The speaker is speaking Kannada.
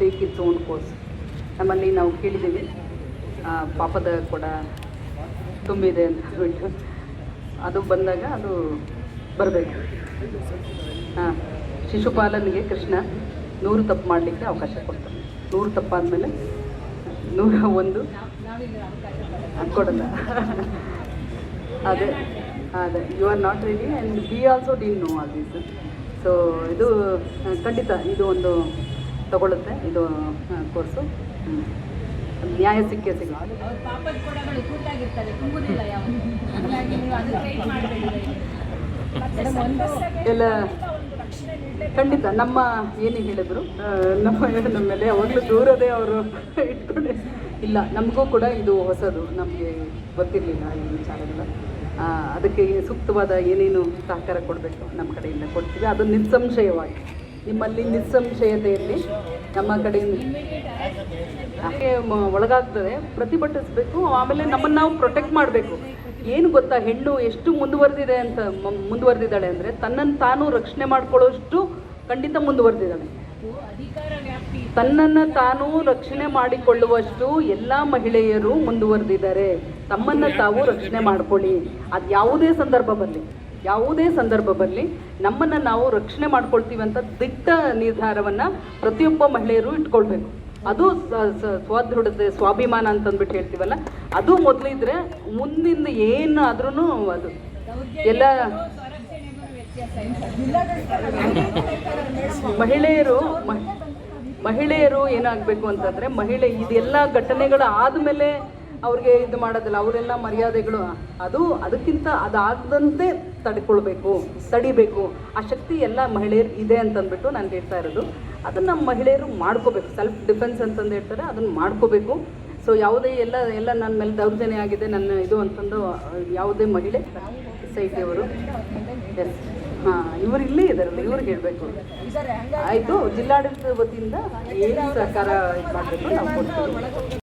Take its own course. ನಮ್ಮಲ್ಲಿ ನಾವು ಕೇಳಿದ್ದೀವಿ. ಪಾಪದ ಕೂಡ ತುಂಬಿದೆ ಅಂತ ಹೇಳ್ಬಿಟ್ಟು. ಅದು ಬಂದಾಗ ಅದು ಬರಬೇಕು. ಹಾಂ ಶಿಶುಪಾಲನಿಗೆ ಕೃಷ್ಣ ನೂರು ತಪ್ಪು ಮಾಡಲಿಕ್ಕೆ ಅವಕಾಶ ಕೊಡ್ತಾನೆ ನೂರು ತಪ್ಪಾದಮೇಲೆ ನೂರ ಒಂದು ಕೊಡಲ್ಲ. ಅದೇ ಅದೇ. You are not ready and be also then know all these so ಇದು ಖಂಡಿತ, ಇದು ಒಂದು ತಗೊಳುತ್ತೆ ಇದು ಕೋರ್ಸು. ನ್ಯಾಯ ಸಿಕ್ಕೇ ಸಿಗ. ಎಲ್ಲ ಖಂಡಿತ ನಮ್ಮ ಏನು ಹೇಳಿದ್ರು ನಮ್ಮ ನಮ್ಮ ಮೇಲೆ ಅವಾಗಲೂ ದೂರದೇ ಅವರು ಇಟ್ಕೊಂಡೆ. ಇಲ್ಲ, ನಮಗೂ ಕೂಡ ಇದು ಹೊಸದು. ನಮಗೆ ಗೊತ್ತಿರಲಿಲ್ಲ ಈ ವಿಚಾರಗಳು. ಅದಕ್ಕೆ ಸೂಕ್ತವಾದ ಏನೇನು ಸಹಕಾರ ಕೊಡಬೇಕು ನಮ್ಮ ಕಡೆಯಿಂದ ಕೊಡ್ತೀವಿ. ಅದು ನಿಸ್ಸಂಶಯವಾಗಿ. ನಿಮ್ಮಲ್ಲಿ ನಿಸ್ಸಂಶಯತೆಯಲ್ಲಿ ನಮ್ಮ ಕಡೆಯಿಂದ ಒಳಗಾಗ್ತದೆ. ಪ್ರತಿಭಟಿಸಬೇಕು, ಆಮೇಲೆ ನಮ್ಮನ್ನು ನಾವು ಪ್ರೊಟೆಕ್ಟ್ ಮಾಡಬೇಕು. ಏನು ಗೊತ್ತಾ, ಹೆಣ್ಣು ಎಷ್ಟು ಮುಂದುವರೆದಿದೆ ಅಂತ ಮುಂದುವರೆದಿದ್ದಾಳೆ ಅಂದರೆ ತನ್ನನ್ನು ತಾನು ರಕ್ಷಣೆ ಮಾಡ್ಕೊಳ್ಳೋಷ್ಟು ಖಂಡಿತ ಮುಂದುವರೆದಿದ್ದಾಳೆ. ತನ್ನನ್ನು ತಾನು ರಕ್ಷಣೆ ಮಾಡಿಕೊಳ್ಳುವಷ್ಟು ಎಲ್ಲ ಮಹಿಳೆಯರು ಮುಂದುವರೆದಿದ್ದಾರೆ. ತಮ್ಮನ್ನು ತಾವು ರಕ್ಷಣೆ ಮಾಡ್ಕೊಳ್ಳಿ. ಅದು ಯಾವುದೇ ಸಂದರ್ಭ ಬರಲಿ. ಯಾವುದೇ ಸಂದರ್ಭ ಬರಲಿ ನಮ್ಮನ್ನು ನಾವು ರಕ್ಷಣೆ ಮಾಡ್ಕೊಳ್ತೀವಿ ಅಂತ ದಿಟ್ಟ ನಿರ್ಧಾರವನ್ನು ಪ್ರತಿಯೊಬ್ಬ ಮಹಿಳೆಯರು ಇಟ್ಕೊಳ್ಬೇಕು. ಅದು ಸ್ವದೃಢತೆ, ಸ್ವಾಭಿಮಾನ ಅಂತಂದ್ಬಿಟ್ಟು ಹೇಳ್ತೀವಲ್ಲ, ಅದು ಮೊದಲಿದ್ರೆ ಮುಂದಿನ ಏನು ಆದ್ರೂ ಅದು. ಎಲ್ಲ ಮಹಿಳೆಯರು ಮಹಿಳೆಯರು ಏನಾಗಬೇಕು ಅಂತಂದರೆ ಮಹಿಳೆ ಇದೆಲ್ಲ ಘಟನೆಗಳು ಆದಮೇಲೆ ಅವ್ರಿಗೆ ಇದು ಮಾಡೋದಿಲ್ಲ ಅವರೆಲ್ಲ ಮರ್ಯಾದೆಗಳು. ಅದು ಅದಕ್ಕಿಂತ ಅದಾಗದಂತೆ ತಡ್ಕೊಳ್ಬೇಕು ತಡಿಬೇಕು. ಆ ಶಕ್ತಿ ಎಲ್ಲ ಮಹಿಳೆಯರು ಇದೆ ಅಂತಂದ್ಬಿಟ್ಟು ನಾನು ಹೇಳ್ತಾ ಇರೋದು. ಅದನ್ನು ಮಹಿಳೆಯರು ಮಾಡ್ಕೋಬೇಕು. ಸೆಲ್ಫ್ ಡಿಫೆನ್ಸ್ ಅಂತಂದು ಹೇಳ್ತಾರೆ ಅದನ್ನು ಮಾಡ್ಕೋಬೇಕು. ಸೊ ಯಾವುದೇ ಎಲ್ಲ ಎಲ್ಲ ನನ್ನ ಮೇಲೆ ದೌರ್ಜನ್ಯ ಆಗಿದೆ ನನ್ನ ಇದು ಅಂತಂದು ಯಾವುದೇ ಮಹಿಳೆ ಸೈಟಿಯವರು ಎಸ್ ಹಾಂ ಇವರು ಇಲ್ಲೇ ಇದ್ದಾರಲ್ಲ ಇವ್ರಿಗೆ ಹೇಳಬೇಕು. ಆಯಿತು ಜಿಲ್ಲಾಡಳಿತದ ವತಿಯಿಂದ ಏನು ಸಹಕಾರ ಇದು ಮಾಡಬೇಕು ನಾವು ಕೊಡ್ತೀವಿ.